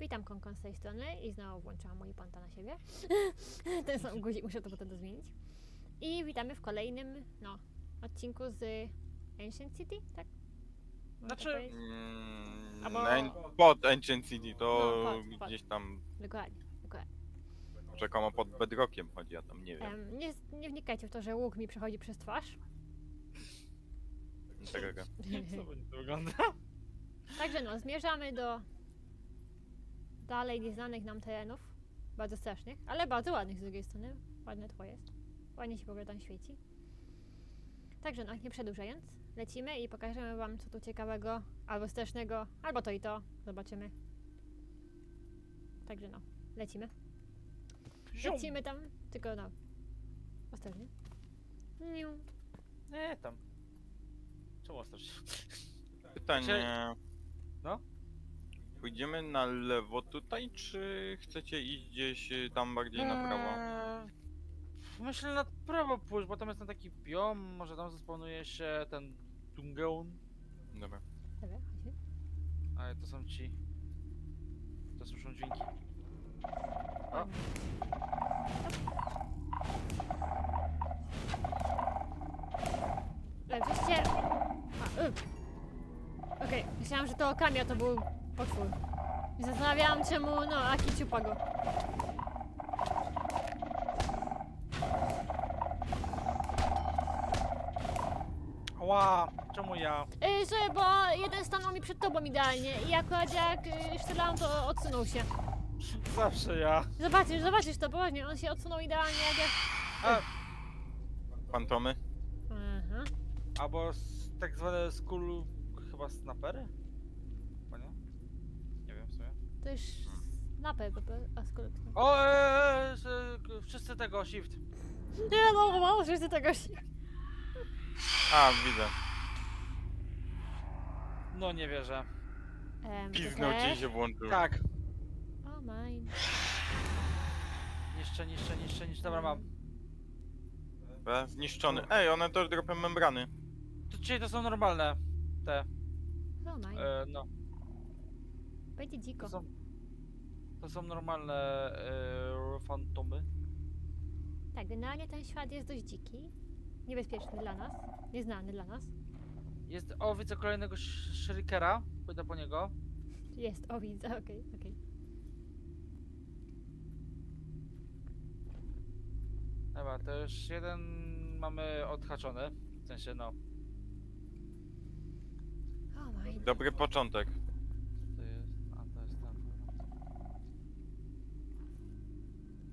Witam Konkon z tej strony i znowu włączyłam moje ponta na siebie. Ten sam guzik, muszę to potem to zmienić. I witamy w kolejnym, no, odcinku z Ancient City, tak? Można tak Znaczy- powiedzieć? Mm, Albo- pod Ancient City to No, pod, pod. gdzieś tam Dokładnie, dokładnie. rzekomo pod Bedrockiem chodzi, ja tam nie wiem. Em, nie, nie wnikajcie w to, że łuk mi przechodzi przez twarz. Tego. Co będzie to wygląda? Także no, zmierzamy do dalej nieznanych nam terenów. Bardzo strasznych, ale bardzo ładnych z drugiej strony. Ładne tło jest. Ładnie się w ogóle tam świeci. Także no, nie przedłużając, lecimy i pokażemy wam co tu ciekawego, albo strasznego, albo to i to. Zobaczymy. Także no, lecimy. Lecimy tam, tylko no, ostrożnie. Niu. Nie, tam. Czemu ostrożnie? Pytanie. No? Pójdziemy na lewo tutaj, czy chcecie iść gdzieś y, tam bardziej na prawo? Eee, Myślę na prawo pójść, bo tam jest ten taki biom, może tam zaspawnuje się ten Dungeon. Dobra. Dobra, chodźmy. Ale to są ci... To słyszą dźwięki. O. Przecież... A, y. Okej, myślałam, że to okami, a to był potwór. I zastanawiałam czemu, no, Aki ciupa go. Ła! Czemu ja? Yy, słuchaj, bo jeden stanął mi przed tobą idealnie i akurat jak yy, strzelałam, to odsunął się. Zawsze ja. Zobaczysz, zobaczysz to, poważnie, on się odsunął idealnie jak ja... A, Fantomy? Aha. albo tak zwane school... chyba snapery? Chyba nie? Nie wiem w sumie. To już napę, a skoro... O, eee, s- k- wszyscy tego, shift. Nie, no, mało, wszyscy tego się... A, widzę. No nie wierzę. Em, Piznął ci i się włączył. Tak. O, mine. Niszczę, niszczę, niszczę, niszczę. Dobra, mam. Dobra, Zniszczony. Ej, one też dropią membrany. To czyli to są normalne. Te, O, mine. e, no. Będzie dziko. To są, to są normalne e, fantomy. Tak, generalnie ten świat jest dość dziki. Niebezpieczny dla nas. Nieznany dla nas. Jest, o, widzę kolejnego sh- shurikera. Pójdę po niego. Jest, o widzę, okej, okej. Dobra, to już jeden mamy odhaczony. W sensie, no. O. Dobry początek. To jest, a to jest ten.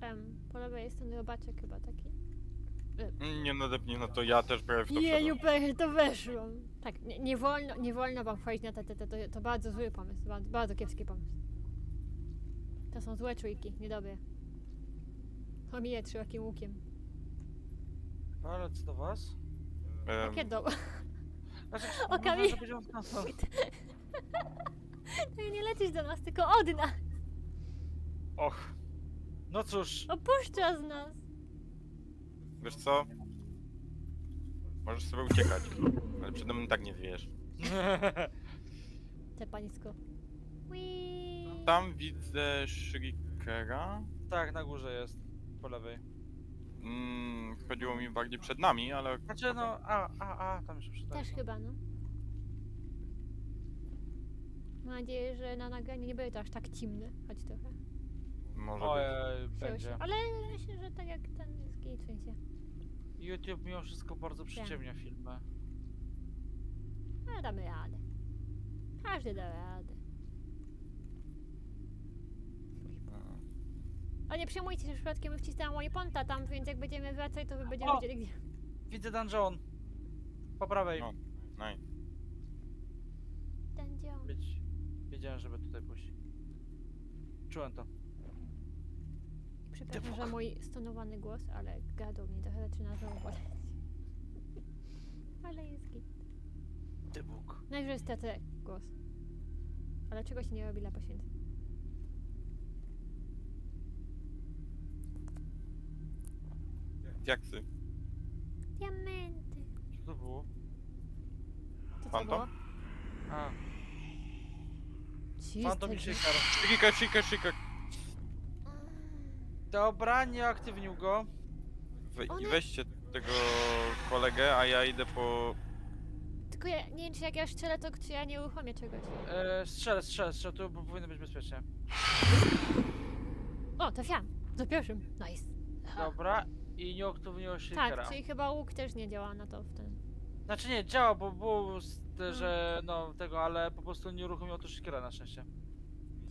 Em, po lewej jest ten robaczek chyba taki. Mm, Nie nadepnij, no to ja też prawie w to Jeju, wszedłem. to weszłam. Tak, nie, nie wolno, nie wolno wam wchodzić na te, te, te to, to bardzo zły pomysł, bardzo, bardzo kiepski pomysł. To są złe trójki, niedobre. Omiję szerokim łukiem. Ale co do was? Em, Jakie do... Znaczy, O, może, Kamil. skąd. To nie lecisz do nas, tylko od nas! Och. No cóż. Opuszcza z nas! Wiesz co? Możesz sobie uciekać. Ale przede mną i tak nie zwiesz. Te panisko. Whee! Tam widzę Shrikera. tak, na górze jest. Po lewej. Mm, chodziło mi bardziej przed nami, ale... Znaczy, no, a, a, a, tam jeszcze przydaje. Też chyba, no. Mam nadzieję, że na nagraniu nie będzie to aż tak ciemne, choć trochę. Może być. Ojej, będzie. Ale myślę, że tak jak ten jest git, w sensie. YouTube mimo wszystko bardzo przyciemnia filmy. Ale damy radę. Każdy da radę. O nie przejmujcie się przypadkiem, wcisnęłam moje ponta tam, więc jak będziemy wracać, to wy będziemy O! wiedzieli gdzie. Widzę dungeon. Po prawej. No. Nice. Ten dział. Wiedz- Wiedziałem, żeby tutaj pójść. Czułem to. Przepraszam, że mój stonowany głos, ale gardło mnie trochę zaczyna znowu boleć. ale jest git. Ty Bóg. Najwyżej stracę głos. Ale czego się nie robi dla poświęceń. Jaksy. Diamenty. Co to było? To co Fantom? było? A, Phantom i. Shikar. Shikar, shikar. Dobra, nie aktywnił go. We, One- weźcie tego kolegę, a ja idę po... Tylko ja nie wiem, czy jak ja strzelę, to czy ja nie uruchomię czegoś. E, strzelę, strzelę, strzelę, tu bo powinno być bezpiecznie. O, trafiłam. Za pierwszym. Nice. Aha. Dobra, i nie aktywniło Shikara. Tak, czyli chyba łuk też nie działa na to w ten. Znaczy nie, działa, bo było, z- te, że no tego, ale po prostu nie uruchomiło to Shikara na szczęście.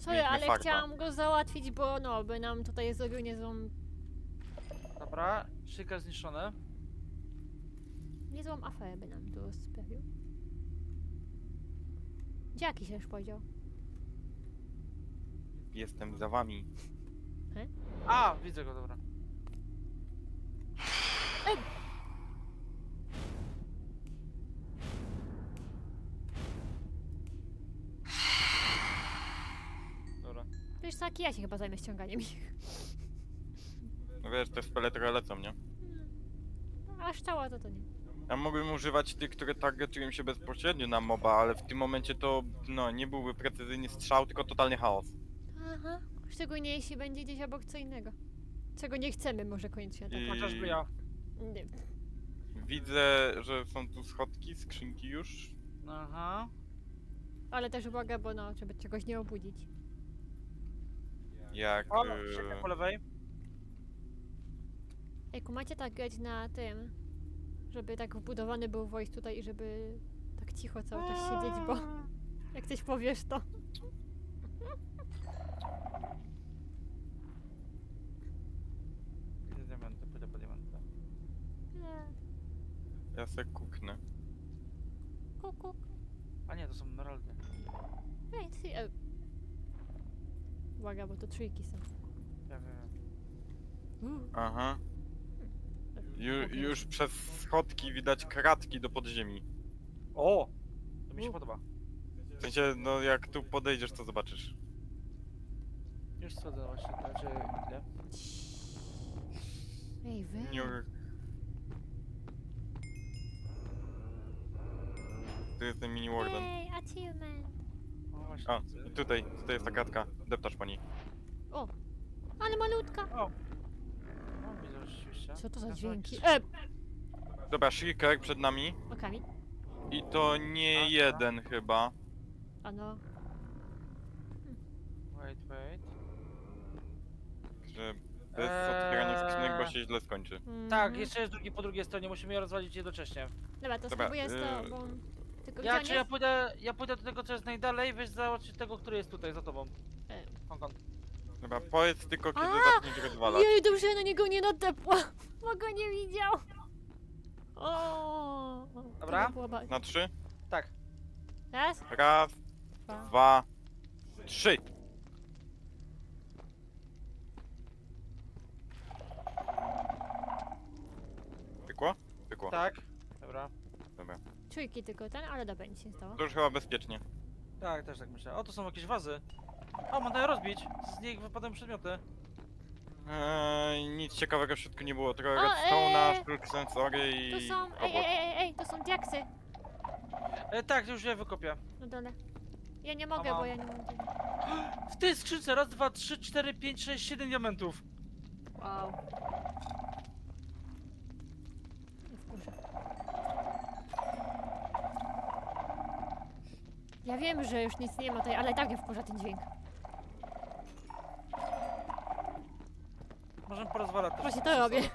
Sorry, Mieliśmy ale farta. chciałam go załatwić, bo no, by nam tutaj zrobił niezłą, Dobra, Shikar zniszczony. niezłą aferę by nam tu sprawił. Gdzie jakiś już powiedział? Jestem za wami. A, widzę go, dobra. Wiesz co, ja się chyba zajmę ściąganiem ich. No wiesz, te spele trochę lecą, nie? Aż cała to to nie. Ja mógłbym używać tych, które targetują się bezpośrednio na moba, ale w tym momencie to, no, nie byłby precyzyjny strzał, tylko totalny chaos. Aha. Szczególnie jeśli będzie gdzieś obok co innego. Czego nie chcemy może koniecznie tak. I- Chociażby ja. Nie. Widzę, że są tu schodki, skrzynki już. Aha. Ale też uwaga, bo no, żeby czegoś nie obudzić. Jak... O, e, Shikar po lewej. Ej, macie tak grać na tym, żeby tak wbudowany był voice tutaj i żeby tak cicho cały czas siedzieć, bo jak coś powiesz to... Idę diamenty, pójdę po diamenty. Nie. Ja se kuknę. Kuku. A nie, to są emeraldy. Ej, ty... E... Uwaga, bo to trójki są. Ja wiem. Uuu. Aha. Ju, Okej. już przez schodki widać kratki do podziemi. O! To mi się U. podoba. W sensie, no jak tu podejdziesz, to zobaczysz. Już schodzę właśnie, znaczy ile? Ej, wy... Nie... Tu jest ten mini warden. Ej, achievement. O właśnie. A, i tutaj, tutaj jest ta kratka. Deptasz po niej. Ale malutka. O! Widzę rzeczywiście. Co to za dźwięki? E, Dobra, shriker przed nami. okami. I to nie Aha. jeden chyba. A no. Wait, wait. Że bez otwierania skrzynek, bo Eee. się źle skończy. Tak, Mhm. jeszcze jest drugi po drugiej stronie, musimy je rozwalić jednocześnie. Dobra, to Dobra, spróbuję z y- tobą. Tylko Ja, gdzie czy on ja jest? pójdę, ja pójdę do tego, co jest najdalej, weź załatwić tego, który jest tutaj, za tobą. E. Hongkong. Dobra, powiedz tylko kiedy A! zaczniesz rozwalać. Jej, dobrze, że na niego nie nadepła, bo go nie widział. O. Dobra. to było ba- Na trzy? Tak. Raz, Raz, dwa. dwa, trzy. Pykło? Pykło. Tak. Dobra. Dobra. Trójki tylko ten, ale dobra, nic się nie stało. To już chyba bezpiecznie. Tak, też tak myślę. O, to są jakieś wazy. O, można je rozbić. Z nich wypadają przedmioty. Eee, nic ciekawego w środku nie było. Trochę O, redstone'a, eee, sensory i... To są, ej, ej, ej, ej, to są diaksy E, tak, już je wykopię. na dole. Ja nie mogę, Mama. bo ja nie mam tego. W tej skrzynce raz, dwa, trzy, cztery, pięć, sześć, siedem diamentów. Wow. Ja wiem, że już nic nie ma tutaj, ale i tak mnie wkurza ten dźwięk. Możemy porozwalać też. Właśnie to robię.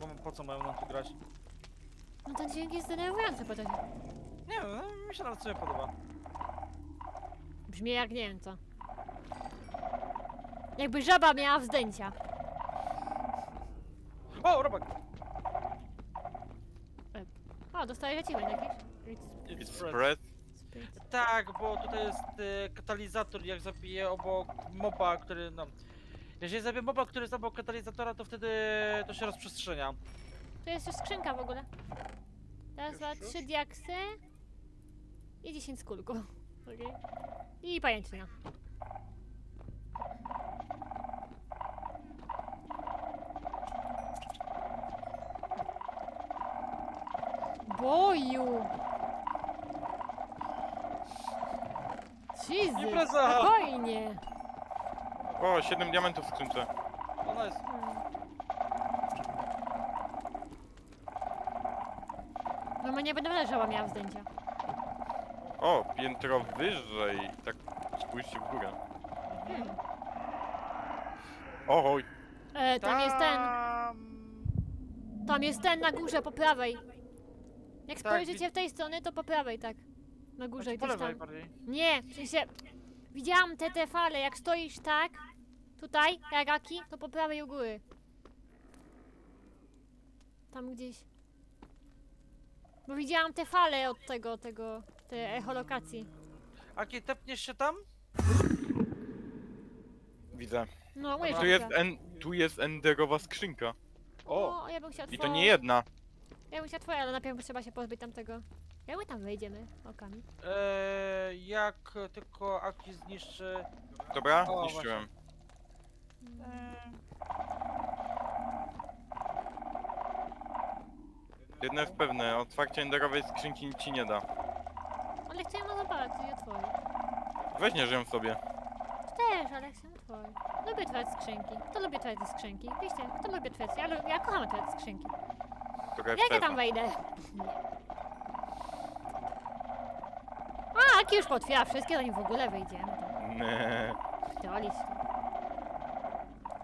Bo po co mają nam tu grać? No ten dźwięk jest denerwujący po to. Nie wiem, no, mi się nawet sobie podoba. Brzmi jak nie wiem co. Jakby żaba miała wzdęcia. O, robak! O, dostajesz achievement jakiś? It's spread. Tak, bo tutaj jest e, katalizator, jak zabiję obok moba, który no... Jeżeli zabiję moba, który jest obok katalizatora, to wtedy to się rozprzestrzenia. Tu jest już skrzynka w ogóle. Raz, dwa, już? trzy diaksy. I 10 skulków. Okej. I pajęczyna. Boju! Jesus, Impreza! spokojnie. O, 7 diamentów w skrzynce. Ona jest. No nie będę leżała miała zdjęcia. O, piętro wyżej. Tak spójrzcie w górę. Hmm. O, oj. E, tam jest ten, Tam. tam jest ten na górze po prawej. Jak Tak, spojrzycie w tej strony, to po prawej, tak. Na górze Znaczy, po gdzieś lewej tam. bardziej. Nie, w sensie, widziałam te te fale, jak stoisz tak, tutaj, Ragaki, to po prawej u góry. Tam gdzieś. Bo widziałam te fale od tego, tego, te echolokacji. Aki, tepniesz się tam? Widzę. No, mówię, Tu jest, en, tu jest enderowa skrzynka. O! O, ja bym chciała I to twoją. nie jedna. Ja bym chciała twoja, ale najpierw trzeba się pozbyć tamtego. Jak my tam wejdziemy okami? Eee, jak tylko Aki zniszczy. Dobra, O, niszczyłem. Eee, Jedno jest pewne, otwarcie enderowej skrzynki nic ci nie da. Ale chcę ją zobaczyć, ja twoje. Weź nie żyją sobie. Też, ale chcę twoje. Lubię otwierać skrzynki. Kto lubi otwierać te skrzynki? Wiecie, kto lubi otwierać? Ja, lu- ja kocham otwierać skrzynki. Jak ja tam wejdę? Nie. A, Aki już potwiera wszystkie, zanim w ogóle wejdziemy. Nie. Teolić.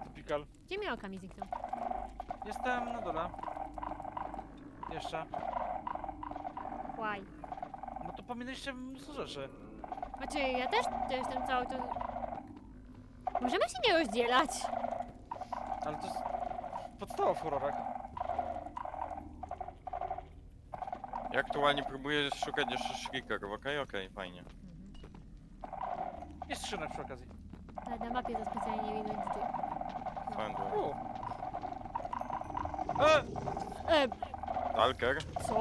Typical. Gdzie mi okami zniknął? Jestem na dole. Jeszcze. Why? No to pominęliście mnóstwo rzeczy. Znaczy, ja też to jestem cały to... Możemy się nie rozdzielać. Ale to jest podstawa w horrorach. Ja aktualnie próbuję szukać jeszcze shrikerów, okej, okej, fajnie. Jest skrzynek przy okazji. Ale na mapie to specjalnie nie widać gdzie. Fajnie. U. E! E, Stalker? co?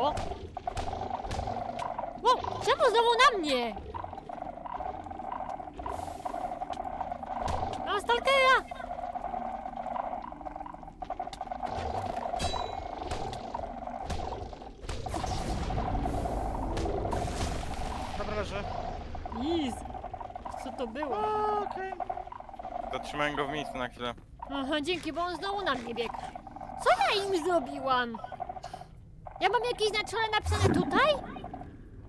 Wow, czemu znowu na mnie? Mam stalkera! Zatrzymałem go w miejscu na chwilę. Aha, dzięki, bo on znowu na mnie biegł. Co ja im zrobiłam? Ja mam jakieś znaczone napisane tutaj?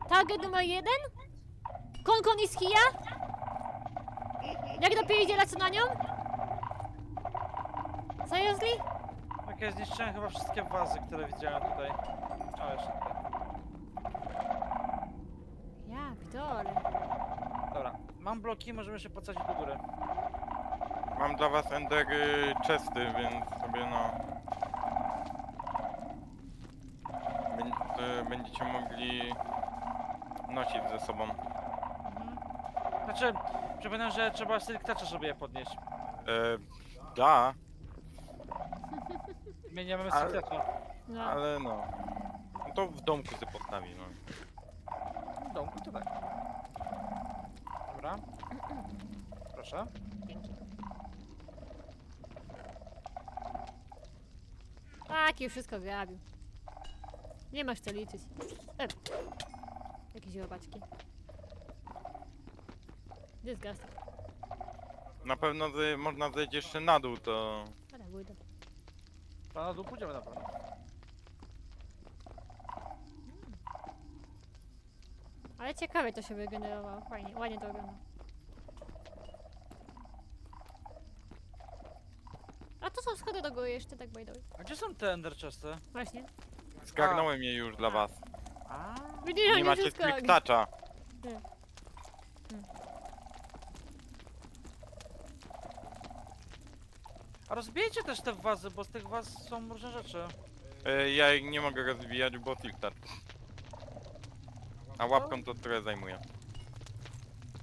Target numer jeden? Konkon is here? Jak dopierdzielać co na nią? Seriously? Tak, ja zniszczyłem chyba wszystkie wazy, które widziałem tutaj. O, jeszcze tutaj. Ja, pitole. Dobra. Mam bloki, możemy się pocadzić do góry. Mam dla was endery chesty, więc sobie no... E, Będziecie mogli nosić ze sobą. Znaczy, przypominam, że trzeba toucha, żeby je podnieść. E, da, My nie mamy Ale-. No. ale no. no to w domku się postawi, no. W domku to tak. Dobra. Proszę. Tak, już wszystko grabił. Nie masz co liczyć. E. Jakieś robaczki. Disgusting. Na pewno można zejść jeszcze na dół, to... Ale pójdę. To na dół pójdziemy na pewno. Ale ciekawie to się wygenerowało. Fajnie, ładnie to wygląda. A to są schody do góry jeszcze, tak by the way. A gdzie są te ender chesty? Właśnie. Zgarnąłem je już dla was. A. Widzisz, Nie macie toucha. A rozbijcie też te wazy, bo z tych waz są różne rzeczy. E, ja ich nie mogę rozwijać, bo tilt touch. A łapką to trochę zajmuje.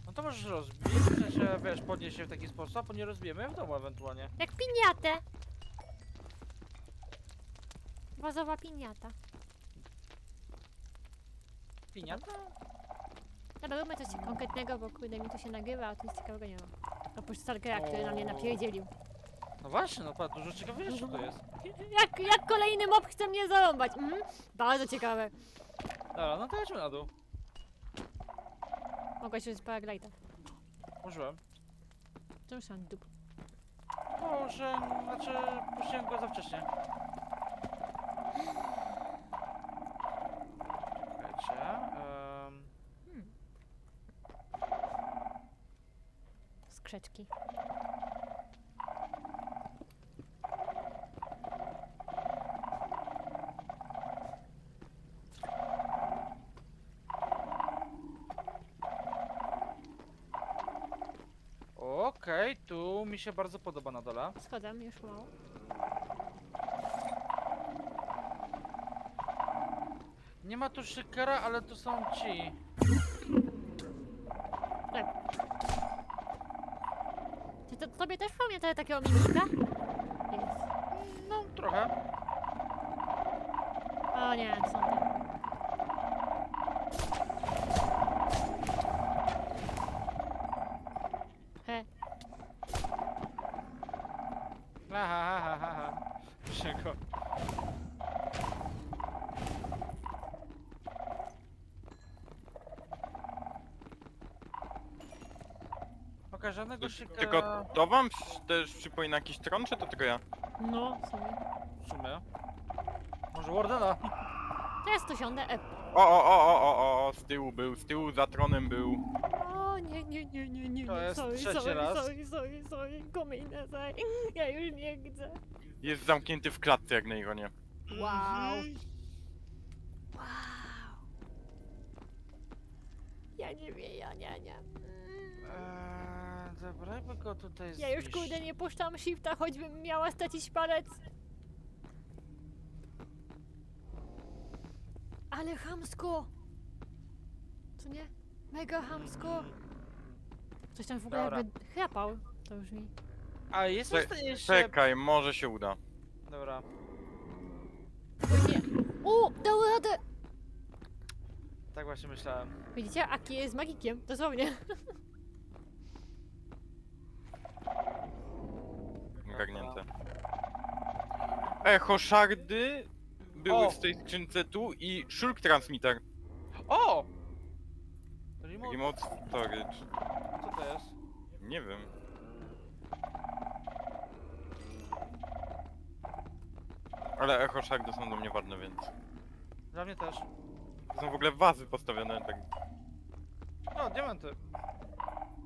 No to możesz rozbić, w sensie, wiesz, podnieść je w taki sposób, a nie rozbijemy je w domu ewentualnie. Jak piniatę. Wazowa piniata. Piniata? Dobra, róbmy coś konkretnego, bo kurde mi to się nagrywa, a tu nic ciekawego nie ma. Oprócz Stalkera, który na mnie napierdzielił. No właśnie, no patrz, dużo ciekawych rzeczy tu jest. Jak, jak kolejny mob chce mnie zarąbać. Mhm. Bardzo ciekawe. Dobra, no to chodźmy na dół. Mogłaś użyć paraglajta. Użyłem. To już mam dup. Może, znaczy, puściłem go za wcześnie. Czekajcie. em, Hmm. Skrzeczki. Okej, tu mi się bardzo podoba na dole. Schodzę, już mało. Nie ma tu szykera, ale tu są ci. Ty to, pamięta takiego mimika? Jest. No, trochę. O nie, są te. Okej, żadnego szykera. Tylko to wam też przypomina jakiś tron, czy to tylko ja? no, w sumie. W sumie. Może Wardena? To jest tu siądę. E. O, o, o, o, o, o, z tyłu był, z tyłu za tronem był. O nie, nie, nie, nie, nie. To nie. jest sorry, trzeci sorry, raz. Sorry, sorry, sorry. Kominezaj. Ja już nie chcę. Jest zamknięty w klatce jak na ironie. Wow. Mhm. Wow. Ja nie wiem, ja nie, nie. Mm. Eee, dobra, jakby go tutaj Ja już kurde nie puszczam shifta, choćbym miała stracić palec. Ale chamsko! Co nie? Mega chamsko! Coś tam w ogóle Dobra. jakby chrapał. To już mi. A jest Cze- jeszcze... Czekaj, może się uda. Dobra. O nie! O! Dał radę! Tak właśnie myślałem. Widzicie? Aki jest magikiem, dosłownie. Ogarnięte. Echo szardy były O! w tej skrzynce tu i shulk transmitter. O! Remote, Remote storage. co to jest? Nie wiem. Ale echo szardy są do mnie ważne, więc. Dla mnie też. To są w ogóle wazy postawione tak. O, diamenty.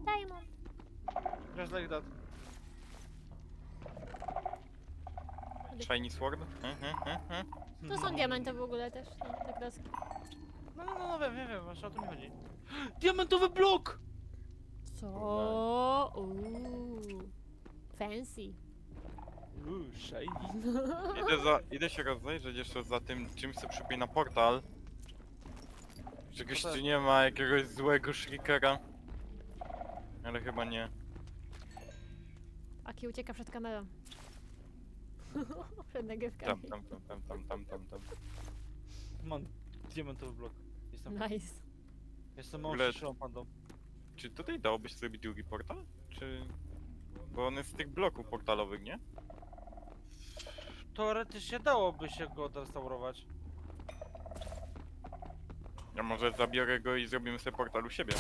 Diamond. Just like that. Shiny sword? Mhm, mhm. To są diamenty w ogóle też. No, te kreski. No, no, no, no wiem, wiem, wiem, właśnie o to mi chodzi. Diamentowy blok! Co? Uuu. Fancy. Uuu, shiny. Idę, za, idę się rozejrzeć jeszcze za tym czymś co przypomina portal. Czegoś To tu tak. nie ma, jakiegoś złego shriekera. Ale chyba nie. Aki ucieka przed kamerą. przed Tam, nagrywkami. tam, tam, tam, tam, tam, tam, tam. Mam diamentowy blok. Jestem, Nice. jestem W ogóle- pandą. Czy tutaj dałoby się zrobić drugi portal? Czy... Bo on jest z tych bloków portalowych, nie? Teoretycznie dałoby się go odrestaurować. Ja może zabiorę go i zrobimy sobie portal u siebie.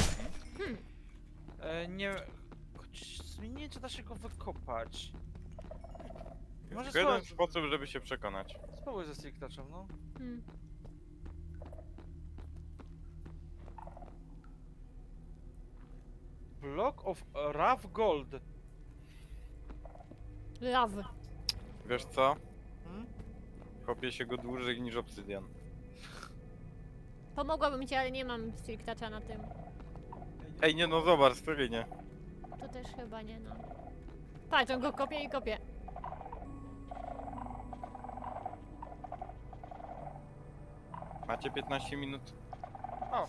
Hmm? E, nie... Choć czy da się go wykopać. Może Jest jeden spróbować- sposób, żeby się przekonać. Spróbuj ze Stick Touchem, no. Hmm. Block of Rough Gold. Love. Wiesz co? Hmm? Kopie się go dłużej niż obsydian. Pomogłabym ci, ale nie mam strictacza na tym. Ej, nie no zobacz, sorry, nie. To też chyba nie, no. Patrz, on go kopie i kopie. Macie 15 minut. O,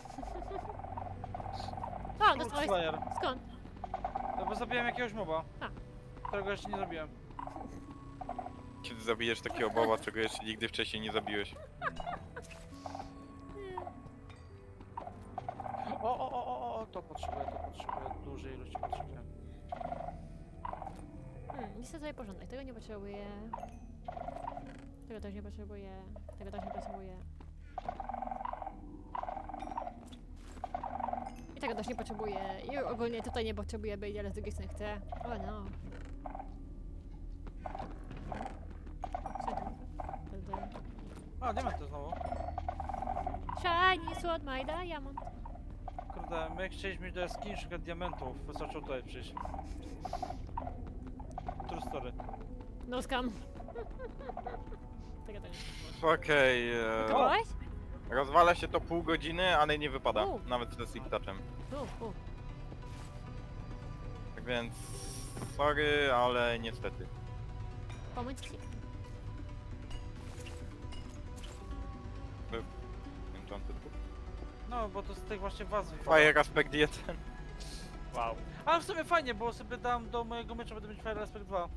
Fruit dostałeś... Slayer. Skąd? No bo zabiłem jakiegoś moba. A. Którego jeszcze nie zabiłem. Kiedy zabijesz takiego boba, czego jeszcze nigdy wcześniej nie zabiłeś. O, o, o, o, o, to potrzebuję, to potrzebuję. Dużej ilości potrzebuję. Hmm, listę sobie porządek. Tego nie potrzebuję. Tego też nie potrzebuję. Tego też nie potrzebuję. I tego też nie potrzebuję. I ogólnie tutaj nie potrzebuję być, ale z drugiej strony chcę. O no. A, nie mam to znowu. Shiny sword my diamond. Kurde, my chcieliśmy do jaskini szukać diamentów, wystarczyło tutaj przyjść. True story. No scam. Tego to nie. Okej, e, Kopałeś? Rozwala się to pół godziny, ale nie wypada. U. Nawet ze. U, u. Tak więc, sorry, ale niestety. Pomóc ci. Enchanted Book. No, bo to z tych właśnie was wypada. Fire Aspect 1. Wow. Ale w sumie fajnie, bo sobie dam do mojego meczu, będę mieć Fire Aspect 2.